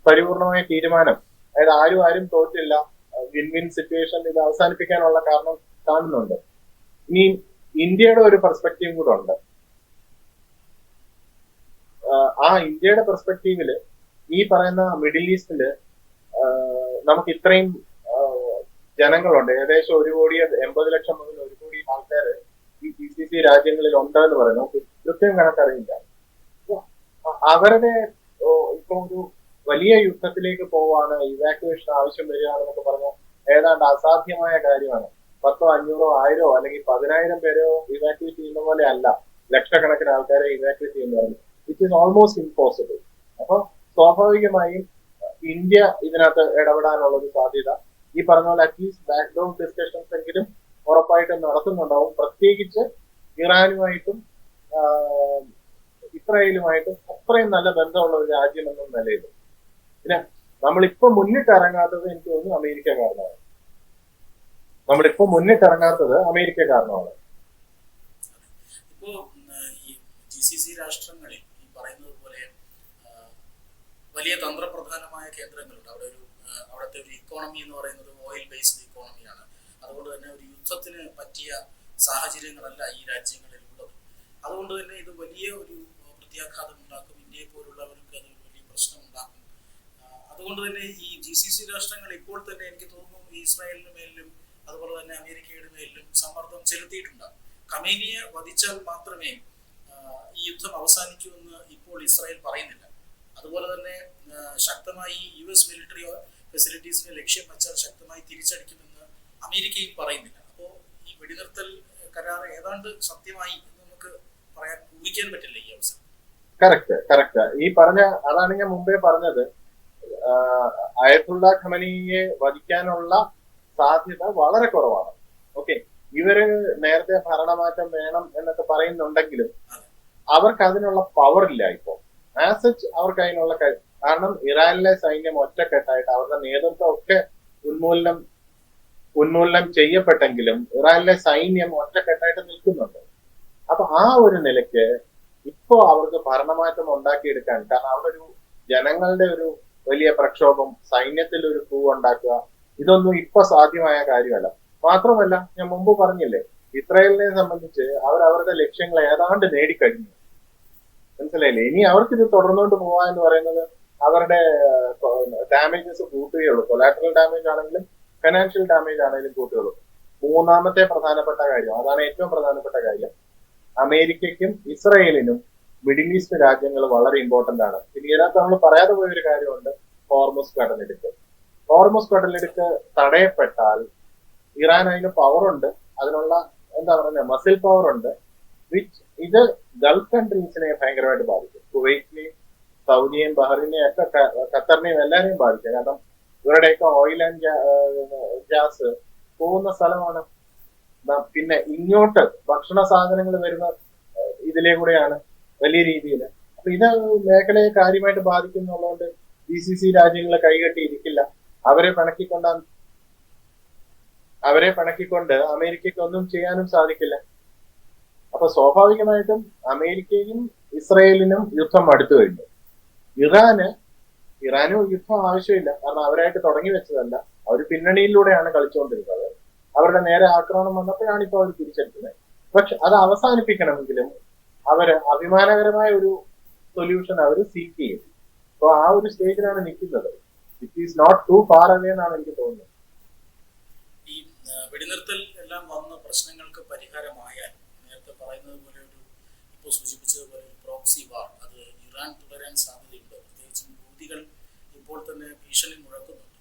പരിപൂർണമായ തീരുമാനം. അതായത് ആരും ആരും തോറ്റില്ല. വിൻ വിൻ സിറ്റുവേഷൻ ഇത് അവസാനിപ്പിക്കാനുള്ള കാരണം കാണുന്നുണ്ട്. ഇനി ഇന്ത്യയുടെ ഒരു പെർസ്പെക്റ്റീവ് കൂടെ ഉണ്ട്. ആ, ഇന്ത്യയുടെ പെർസ്പെക്റ്റീവിൽ ഈ പറയുന്ന മിഡിൽ ഈസ്റ്റിൽ നമുക്ക് ഇത്രയും ജനങ്ങളുണ്ട്. ഏകദേശം ഒരു കോടി എൺപത് ലക്ഷം മുതൽ ഒരു കോടി ആൾക്കാർ ഈ ജി സി സി രാജ്യങ്ങളിൽ ഉണ്ടെന്ന് പറയുന്നു നമുക്ക് കൃത്യം കണക്കറിയില്ല. അവരുടെ ഇപ്പൊ ഒരു വലിയ യുദ്ധത്തിലേക്ക് പോവാണ് ഇവാക്യുവേഷൻ ആവശ്യം വരികയാണെന്നൊക്കെ പറഞ്ഞ ഏതാണ്ട് അസാധ്യമായ കാര്യമാണ്. പത്തോ അഞ്ഞൂറോ ആയിരോ അല്ലെങ്കിൽ പതിനായിരം പേരോ ഇവാക്യുവേറ്റ് ചെയ്യുന്ന പോലെ അല്ല. ലക്ഷക്കണക്കിന് ആൾക്കാരെ ഇവാക്യുവേറ്റ് ചെയ്യുന്നതാണ് ഇറ്റ് ഈസ് ഓൾമോസ്റ്റ് ഇമ്പോസിബിൾ അപ്പൊ സ്വാഭാവികമായും ഇന്ത്യ ഇതിനകത്ത് ഇടപെടാനുള്ള ഒരു സാധ്യത. ഈ പറഞ്ഞ പോലെ അറ്റ്ലീസ്റ്റ് ബാക്ക്ഗ്രൗണ്ട് ഡിസ്കഷൻസ് എങ്കിലും ഉറപ്പായിട്ടും നടത്തുന്നുണ്ടാവും. പ്രത്യേകിച്ച് ഇറാനുമായിട്ടും ഇസ്രായേലുമായിട്ടും അത്രയും നല്ല ബന്ധമുള്ള ഒരു രാജ്യമെന്ന നിലയിൽ പിന്നെ നമ്മളിപ്പോ മുന്നിട്ടിറങ്ങാത്തത് എനിക്ക് തോന്നുന്നു അമേരിക്ക കാരണമാണ്. നമ്മളിപ്പോ മുന്നിട്ടിറങ്ങാത്തത് അമേരിക്ക കാരണമാണ്. ഇപ്പോ രാഷ്ട്രങ്ങളിൽ ഈ പറയുന്നത് പോലെ വലിയ തന്ത്രപ്രധാനമായ കേന്ദ്രങ്ങളുണ്ട്. അവിടെ ഒരു അവിടുത്തെ ഒരു ഇക്കോണമി എന്ന് പറയുന്നത് ഓയിൽ ബേസ്ഡ് ഇക്കോണമിയാണ് അതുകൊണ്ട് തന്നെ ഒരു യുദ്ധത്തിന് പറ്റിയ സാഹചര്യങ്ങളല്ല ഈ രാജ്യങ്ങളിൽ ഉള്ളത് അതുകൊണ്ട് തന്നെ ഇത് വലിയ ഒരു പ്രത്യാഘാതം ഉണ്ടാക്കും. ഇന്ത്യയെ പോലുള്ളവർക്ക് അത് വലിയ പ്രശ്നം ഉണ്ടാക്കും. അതുകൊണ്ട് തന്നെ ഈ ജി സി സി രാഷ്ട്രങ്ങൾ ഇപ്പോൾ തന്നെ എനിക്ക് തോന്നുന്നു ഇസ്രായേലിന് മേലിലും അതുപോലെ തന്നെ അമേരിക്കയുടെ മേലിലും സമ്മർദ്ദം ചെലുത്തിയിട്ടുണ്ട്. കമേനിയെ വധിച്ചാൽ മാത്രമേ ഈ യുദ്ധം അവസാനിക്കൂ എന്ന് ഇപ്പോൾ ഇസ്രായേൽ പറയുന്നില്ല. അതുപോലെ തന്നെ ശക്തമായി യു എസ് മിലിറ്ററി ഫെസിലിറ്റീസിനെ ലക്ഷ്യം വെച്ചാൽ ശക്തമായി തിരിച്ചടിക്കുമെന്ന് അമേരിക്കയും പറയുന്നില്ല. അപ്പോൾ ഈ വെടിനിർത്തൽ കരാർ ഏതാണ്ട് സത്യമായി എന്ന് നമുക്ക് പറയാൻ ഊഹിക്കാൻ പറ്റില്ല ഈ അവസരം. കറക്റ്റ് കറക്റ്റ് ഈ പറഞ്ഞ അതാണ് ഞാൻ മുമ്പേ പറഞ്ഞത്. അയത്തുള്ള ഖമനിയെ വധിക്കാനുള്ള സാധ്യത വളരെ കുറവാണ്. ഓക്കെ ഇവർ നേരത്തെ ഭരണമാറ്റം വേണം എന്നൊക്കെ പറയുന്നുണ്ടെങ്കിലും അവർക്ക് അതിനുള്ള പവർ ഇല്ല ഇപ്പോ. ആസച്ച് അവർക്ക് അതിനുള്ള കാരണം ഇറാനിലെ സൈന്യം ഒറ്റക്കെട്ടായിട്ട് അവരുടെ നേതൃത്വം ഒക്കെ ഉന്മൂലനം ഉന്മൂലനം ചെയ്യപ്പെട്ടെങ്കിലും ഇറാനിലെ സൈന്യം ഒറ്റക്കെട്ടായിട്ട് നിൽക്കുന്നുണ്ട്. അപ്പൊ ആ ഒരു നിലയ്ക്ക് ഇപ്പോ അവർക്ക് ഭരണമാറ്റം ഉണ്ടാക്കിയെടുക്കാൻ കാരണം അവിടെ ഒരു ജനങ്ങളുടെ ഒരു വലിയ പ്രക്ഷോഭം സൈന്യത്തിൽ ഒരു കൂ ഉണ്ടാക്കുക ഇതൊന്നും ഇപ്പൊ സാധ്യമായ കാര്യമല്ല. മാത്രമല്ല ഞാൻ മുമ്പ് പറഞ്ഞില്ലേ ഇസ്രായേലിനെ സംബന്ധിച്ച് അവർ അവരുടെ ലക്ഷ്യങ്ങൾ ഏതാണ്ട് നേടിക്കഴിഞ്ഞു. മനസ്സിലായില്ലേ? ഇനി അവർക്ക് ഇത് തുടർന്നുകൊണ്ട് പോവാ എന്ന് പറയുന്നത് അവരുടെ ഡാമേജസ് കൂട്ടുകയുള്ളൂ. കൊലാറ്ററൽ ഡാമേജ് ആണെങ്കിലും ഫിനാൻഷ്യൽ ഡാമേജ് ആണെങ്കിലും കൂട്ടുകയുള്ളൂ. മൂന്നാമത്തെ പ്രധാനപ്പെട്ട കാര്യം അതാണ് ഏറ്റവും പ്രധാനപ്പെട്ട കാര്യം. അമേരിക്കയ്ക്കും ഇസ്രയേലിനും മിഡിൽ ഈസ്റ്റ് രാജ്യങ്ങൾ വളരെ ഇമ്പോർട്ടന്റ് ആണ്. പിന്നെ ഇതിനകത്ത് നമ്മൾ പറയാതെ പോയ ഒരു കാര്യമുണ്ട് ഫോർമസ് കടലെടുക്ക് ഹോർമോസ് കടലെടുക്ക് തടയപ്പെട്ടാൽ ഇറാൻ അതിന് പവറുണ്ട് അതിനുള്ള എന്താ പറയുക മസിൽ പവർ ഉണ്ട് വിച്ച് ഇത് ഗൾഫ് കൺട്രീസിനെ ഭയങ്കരമായിട്ട് ബാധിക്കും. കുവൈറ്റിനെയും സൗദിയെയും ബഹ്റിനെയും ഒക്കെ ഖത്തറിനെയും എല്ലാവരെയും ബാധിക്കും. കാരണം ഇവരുടെയൊക്കെ ഓയിൽ ആൻഡ് ഗ്യാസ് പോകുന്ന സ്ഥലമാണ്. പിന്നെ ഇങ്ങോട്ട് ഭക്ഷണ സാധനങ്ങൾ വരുന്ന ഇതിലേ കൂടെയാണ് വലിയ രീതിയിൽ. അപ്പൊ ഇത് മേഖലയെ കാര്യമായിട്ട് ബാധിക്കുന്നുള്ളതുകൊണ്ട് ബി സി സി രാജ്യങ്ങളെ കൈകെട്ടി ഇരിക്കില്ല. അവരെ പിണക്കിക്കൊണ്ട അവരെ പിണക്കിക്കൊണ്ട് അമേരിക്കയ്ക്ക് ഒന്നും ചെയ്യാനും സാധിക്കില്ല. അപ്പൊ സ്വാഭാവികമായിട്ടും അമേരിക്കയും ഇസ്രയേലിനും യുദ്ധം അടുത്തു കഴിഞ്ഞു ഇറാന് ഇറാനും യുദ്ധം ആവശ്യമില്ല. കാരണം അവരായിട്ട് തുടങ്ങി വെച്ചതല്ല. അവർ പിന്നണിയിലൂടെയാണ് കളിച്ചുകൊണ്ടിരുന്നത്. അവരുടെ നേരെ ആക്രമണം വന്നപ്പോഴാണ് ഇപ്പോൾ അവർ തിരിച്ചെടുക്കുന്നത്. പക്ഷെ അത് അവസാനിപ്പിക്കണമെങ്കിലും അവർ അഭിമാനകരമായ ഒരു സൊല്യൂഷൻ അവർ സീക്ക് ചെയ്യും. അപ്പൊ ആ ഒരു സ്റ്റേജിലാണ് നിൽക്കുന്നത്. Is not too far away എന്നാണ് എനിക്ക് തോന്നുന്നത്. ഈ വെടിനിർത്തൽ എല്ലാം വന്ന പ്രശ്നങ്ങൾക്ക് പരിഹാരമായാൽ നേരത്തെ പറയുന്നത് പോലെ ഒരു ഇപ്പോൾ സൂചിപ്പിച്ചതുപോലെ ഒരു പ്രോക്സി വാർ അത് ഇറാൻ തുടരാൻ സാധ്യതയുണ്ട്. പ്രത്യേകിച്ചും ഭൂതികൾ ഇപ്പോൾ തന്നെ ഭീഷണി മുഴക്കുന്നുണ്ട്.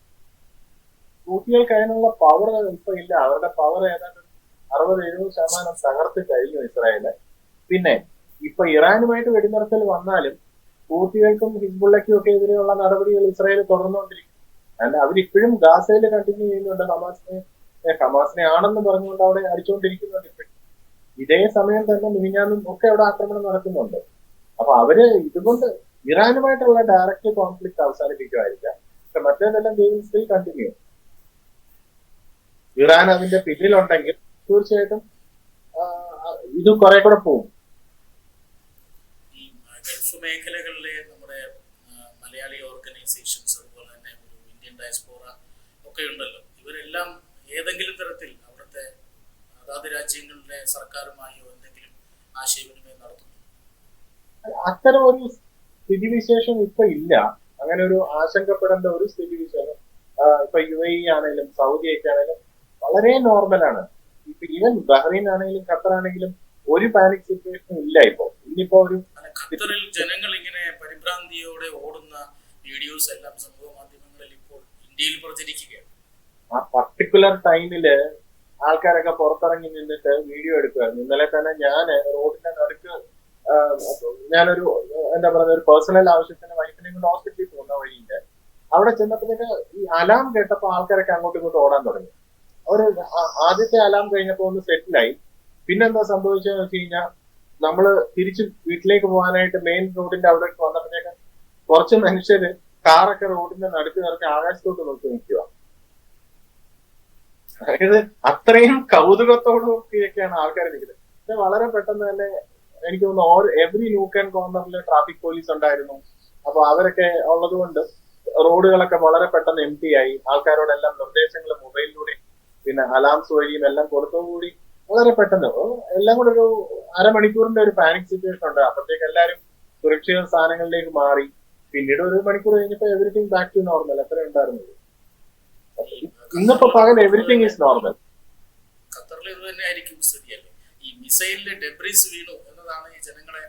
ഭൂതികൾക്ക് അതിനുള്ള പവർ ഇപ്പൊ ഇല്ല. അവരുടെ പവർ ഏതാണ്ട് അറുപത് എഴുപത് ശതമാനം തകർത്ത് കഴിഞ്ഞു ഇസ്രായേൽ. പിന്നെ ഇപ്പൊ ഇറാനുമായിട്ട് വെടിനിർത്തൽ വന്നാലും കൂട്ടികൾക്കും ഹിസ്ബുള്ളയ്ക്കും ഒക്കെ എതിരെയുള്ള നടപടികൾ ഇസ്രായേൽ തുടർന്നുകൊണ്ടിരിക്കും അല്ല അവരിപ്പോഴും ഗാസയിൽ കണ്ടിന്യൂ ചെയ്യുന്നുണ്ട്. ഹമാസിനെ ഹമാസിനെ ആണെന്ന് പറഞ്ഞുകൊണ്ട് അവിടെ അടിച്ചുകൊണ്ടിരിക്കുന്നുണ്ട് ഇപ്പോഴും. ഇതേ സമയം തന്നെ മിനിഞ്ഞാന്നും ഒക്കെ അവിടെ ആക്രമണം നടക്കുന്നുണ്ട്. അപ്പൊ അവർ ഇതുകൊണ്ട് ഇറാനുമായിട്ടുള്ള ഡയറക്റ്റ് കോൺഫ്ലിക്റ്റ് അവസാനിപ്പിക്കുമായിരിക്കാം. പക്ഷെ മറ്റേതെല്ലാം സ്റ്റിൽ കണ്ടിന്യൂ ഇറാൻ അതിന്റെ പിന്നിലുണ്ടെങ്കിൽ തീർച്ചയായിട്ടും ഇത് കുറെ കൂടെ പോകും മേഖലകളിലെ നമ്മുടെ ആ, മലയാളി ഓർഗനൈസേഷൻസ് അതുപോലെ തന്നെ ഒരു ഇന്ത്യൻ ഡയസ്പോറ ഒക്കെ ഉണ്ടല്ലോ ഇവരെല്ലാം ഏതെങ്കിലും തരത്തിൽ അവിടുത്തെ അതാത് രാജ്യങ്ങളിലെ സർക്കാരുമായോ എന്തെങ്കിലും ആശയവിനിമയം നടത്തുന്നു. അത്തരം ഒരു സ്ഥിതിവിശേഷം ഇപ്പൊ ഇല്ല. അങ്ങനെ ഒരു ആശങ്കപ്പെടേണ്ട ഒരു സ്ഥിതിവിശേഷം ഇപ്പൊ യു എ ഇ ആണെങ്കിലും സൗദി ഒക്കെ ആണെങ്കിലും വളരെ നോർമലാണ് ഇപ്പൊ ഈവൻ ബഹ്റൈൻ ആണെങ്കിലും ഖത്തർ ആണെങ്കിലും ഒരു പാനിക് സിറ്റുവേഷൻ ഇല്ല ഇപ്പോ. ഇനിയിപ്പോ ഒരു ഖത്തറിൽ ജനങ്ങൾ ഇങ്ങനെ പരിഭ്രാന്തിയോടെ ഓടുന്ന വീഡിയോസ് എല്ലാം ഇന്ത്യയിൽ പ്രചരിക്കുകയാണ്. ആ പർട്ടിക്കുലർ ടൈമിൽ ആൾക്കാരൊക്കെ പുറത്തിറങ്ങി നിന്നിട്ട് വീഡിയോ എടുക്കുമായിരുന്നു ഇന്നലെ തന്നെ ഞാൻ റോഡിന്റെ നടുക്ക് ഞാനൊരു എന്താ പറയുക ഒരു പേഴ്സണൽ ആവശ്യത്തിന് വൈഫിനെ കൊണ്ട് ഹോസ്പിറ്റലിൽ പോകുന്ന വഴിയുണ്ട് അവിടെ ചെന്നപ്പോഴത്തേക്ക് ഈ അലാം കേട്ടപ്പോൾ ആൾക്കാരൊക്കെ അങ്ങോട്ടും ഇങ്ങോട്ടും ഓടാൻ തുടങ്ങി. ഒരു ആദ്യത്തെ അലാം കഴിഞ്ഞപ്പോൾ ഒന്ന് സെറ്റിലായി പിന്നെന്താ സംഭവിച്ചതെന്ന് വെച്ച് കഴിഞ്ഞാൽ നമ്മൾ തിരിച്ച് വീട്ടിലേക്ക് പോകാനായിട്ട് മെയിൻ റോഡിന്റെ അവിടേക്ക് വന്നപ്പോഴത്തേക്ക് കുറച്ച് മനുഷ്യര് കാറൊക്കെ റോഡിന്റെ നടുക്ക് നിറഞ്ഞ് ആകാശത്തോട്ട് നോക്കി നിൽക്കുക. അതായത് അത്രയും കൗതുകത്തോടുകൂടിയൊക്കെയാണ് ആൾക്കാർ നിൽക്കുന്നത്. വളരെ പെട്ടെന്ന് തന്നെ എനിക്ക് തോന്നുന്നു ഓർ എവറി ന്യൂ ആൻഡ് കോർണറിൽ ട്രാഫിക് പോലീസ് ഉണ്ടായിരുന്നു. അപ്പൊ അവരൊക്കെ ഉള്ളത് കൊണ്ട് റോഡുകളൊക്കെ വളരെ പെട്ടെന്ന് എം ആയി. ആൾക്കാരോടെല്ലാം നിർദ്ദേശങ്ങൾ മൊബൈലിലൂടെ പിന്നെ അലാംസ് വഴിയും എല്ലാം കൊടുത്തോടുകൂടി വളരെ പെട്ടെന്ന്. എല്ലാം കൂടെ ഒരു അരമണിക്കൂറിന്റെ ഒരു പാനിക് സിറ്റുവേഷൻ ഉണ്ട്. അപ്പോഴത്തേക്ക് എല്ലാവരും സുരക്ഷിത സ്ഥാനങ്ങളിലേക്ക് മാറി. പിന്നീട് ഒരു മണിക്കൂർ കഴിഞ്ഞപ്പോ എവറിഥിങ് ബാക്ക് ടു നോർമൽ അത്ര ഉണ്ടായിരുന്നത് ഇന്നിപ്പോ പകൽ എവറിഥിങ് ഈസ് നോർമൽ ഖത്തറിൽ ഇത് തന്നെ ആയിരിക്കും സ്ഥിതിയല്ലേ ഈ മിസൈലിലെ ഡെബ്രീസ് വീണു എന്നതാണ് ഈ ജനങ്ങളെ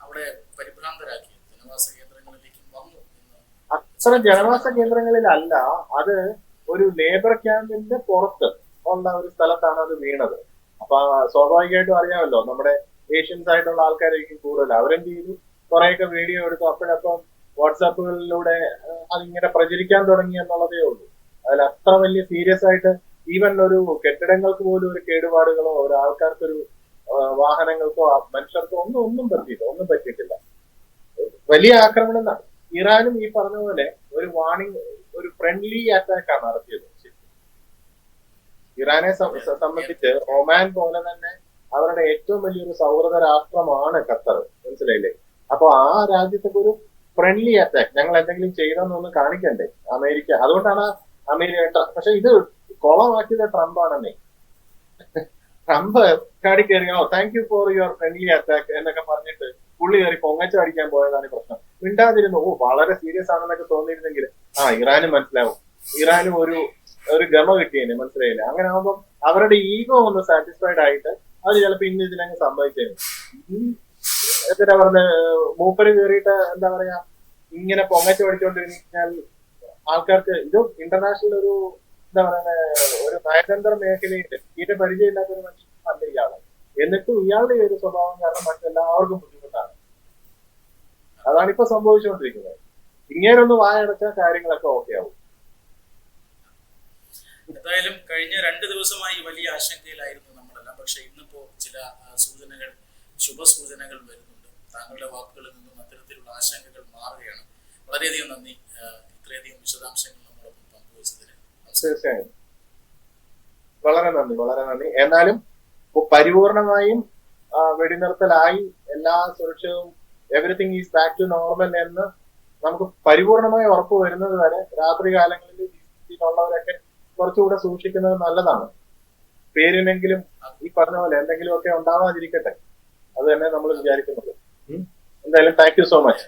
അവിടെ പരിഭ്രാന്തരാക്കിയത്. ജനവാസ കേന്ദ്രങ്ങളിലേക്കും വന്നു എന്ന്. അത്ര ജനവാസ കേന്ദ്രങ്ങളിലല്ല അത് ഒരു ലേബർ ക്യാമ്പിന്റെ പുറത്ത് ഉള്ള ഒരു സ്ഥലത്താണ് അത് വീണത്. അപ്പൊ സ്വാഭാവികമായിട്ടും അറിയാമല്ലോ നമ്മുടെ ഏഷ്യൻസ് ആയിട്ടുള്ള ആൾക്കാരായിരിക്കും കൂടുതൽ. അവരെന്ത് ചെയ്തു? കുറെയൊക്കെ വീഡിയോ എടുത്തു. അപ്പോഴപ്പം വാട്സാപ്പുകളിലൂടെ അതിങ്ങനെ പ്രചരിക്കാൻ തുടങ്ങി എന്നുള്ളതേ ഉള്ളൂ. അതിൽ അത്ര വലിയ സീരിയസ് ആയിട്ട് ഈവൻ ഒരു കെട്ടിടങ്ങൾക്ക് പോലും ഒരു കേടുപാടുകളോ ഒരു ആൾക്കാർക്കൊരു വാഹനങ്ങൾക്കോ മനുഷ്യർക്കോ ഒന്നും ഒന്നും പറ്റിയില്ല ഒന്നും പറ്റിയിട്ടില്ല. വലിയ ആക്രമണം ഇറാനും ഈ പറഞ്ഞ പോലെ ഒരു വാണിംഗ് ഒരു ഫ്രണ്ട്ലി അറ്റാക്ക് ആണ് നടത്തിയത്. ഇറാനെ സംബന്ധിച്ച് ഒമാൻ പോലെ തന്നെ അവരുടെ ഏറ്റവും വലിയൊരു സൗഹൃദ രാഷ്ട്രമാണ് ഖത്തർ. മനസ്സിലായില്ലേ? അപ്പൊ ആ രാജ്യത്തൊക്കെ ഒരു ഫ്രണ്ട്ലി അറ്റാക്ക് ഞങ്ങൾ എന്തെങ്കിലും ചെയ്തെന്നൊന്ന് കാണിക്കണ്ടേ? അമേരിക്ക. അതുകൊണ്ടാണ് അമേരിക്ക പക്ഷെ ഇത് കൊളമാക്കിയത് ട്രംപ് ആണെന്നേ. ട്രംപ് ചാടി കയറിയോ thank you for your friendly attack എന്നൊക്കെ പറഞ്ഞിട്ട് പുള്ളി കയറി പൊങ്ങച്ച അടിക്കാൻ പോയതാണ് പ്രശ്നം. മിണ്ടാതിരുന്നു. ഓ വളരെ സീരിയസ് ആണെന്നൊക്കെ തോന്നിയിരുന്നെങ്കിൽ. ആ ഇറാനും മനസ്സിലാവും. ഇറാനും ഒരു ഒരു ഗമ കിട്ടിയേനെ മനസ്സിലായില്ല? അങ്ങനെ ആകുമ്പോൾ അവരുടെ ഈഗോ ഒന്ന് സാറ്റിസ്ഫൈഡ് ആയിട്ട് അത് ചിലപ്പോൾ ഇന്ന് ഇതിനങ്ങ് സംഭവിച്ചേനെ. എന്താ പറഞ്ഞ മൂപ്പര് കയറിയിട്ട് എന്താ പറയാ ഇങ്ങനെ പൊങ്ങച്ച പഠിച്ചുകൊണ്ടിരുന്നാൽ ആൾക്കാർക്ക് ഇത് ഇന്റർനാഷണൽ ഒരു എന്താ പറയുക ഒരു നയതന്ത്ര മേഖലയിൽ തീരെ പരിചയമില്ലാത്ത ഒരു മനുഷ്യൻ അല്ല ഇയാൾ എന്നിട്ടും ഇയാളുടെ ഒരു സ്വഭാവം കാരണം മറ്റെല്ലാവർക്കും ബുദ്ധിമുട്ടാണ്. അതാണ് ഇപ്പൊ സംഭവിച്ചുകൊണ്ടിരിക്കുന്നത്. ഇങ്ങനൊന്ന് വായടച്ചാൽ കാര്യങ്ങളൊക്കെ ഓക്കെ ആവും. എന്തായാലും കഴിഞ്ഞ രണ്ട് ദിവസമായി വലിയ ആശങ്കയിലായിരുന്നു നമ്മളെല്ലാം. പക്ഷെ ഇന്നിപ്പോ ചില സൂചനകൾ ശുഭസൂചനകൾ വരുന്നുണ്ട്. താങ്കളുടെ വാക്കുകളിൽ നിന്നും അത്തരത്തിലുള്ള ആശങ്കകൾ മാറുകയാണ്. വളരെയധികം നന്ദി. ഇത്രയധികം വിശദാംശങ്ങൾ നമ്മളൊപ്പം പങ്കുവച്ചതിന്. തീർച്ചയായും. വളരെ നന്ദി വളരെ നന്ദി. എന്നാലും പരിപൂർണമായും വെടിനിർത്തലായി എല്ലാ സുരക്ഷയും everything is back to normal എന്ന് നമുക്ക് പരിപൂർണമായി ഉറപ്പ് വരുന്നത് വരെ രാത്രി കാലങ്ങളിൽ ഉള്ളവരൊക്കെ കുറച്ചുകൂടെ സൂക്ഷിക്കുന്നത് നല്ലതാണ്. പേരിനെങ്കിലും ഈ പറഞ്ഞ പോലെ എന്തെങ്കിലുമൊക്കെ ഉണ്ടാവാതിരിക്കട്ടെ. അത് തന്നെ നമ്മൾ വിചാരിക്കുന്നത്. എന്തായാലും താങ്ക് യു സോ മച്ച്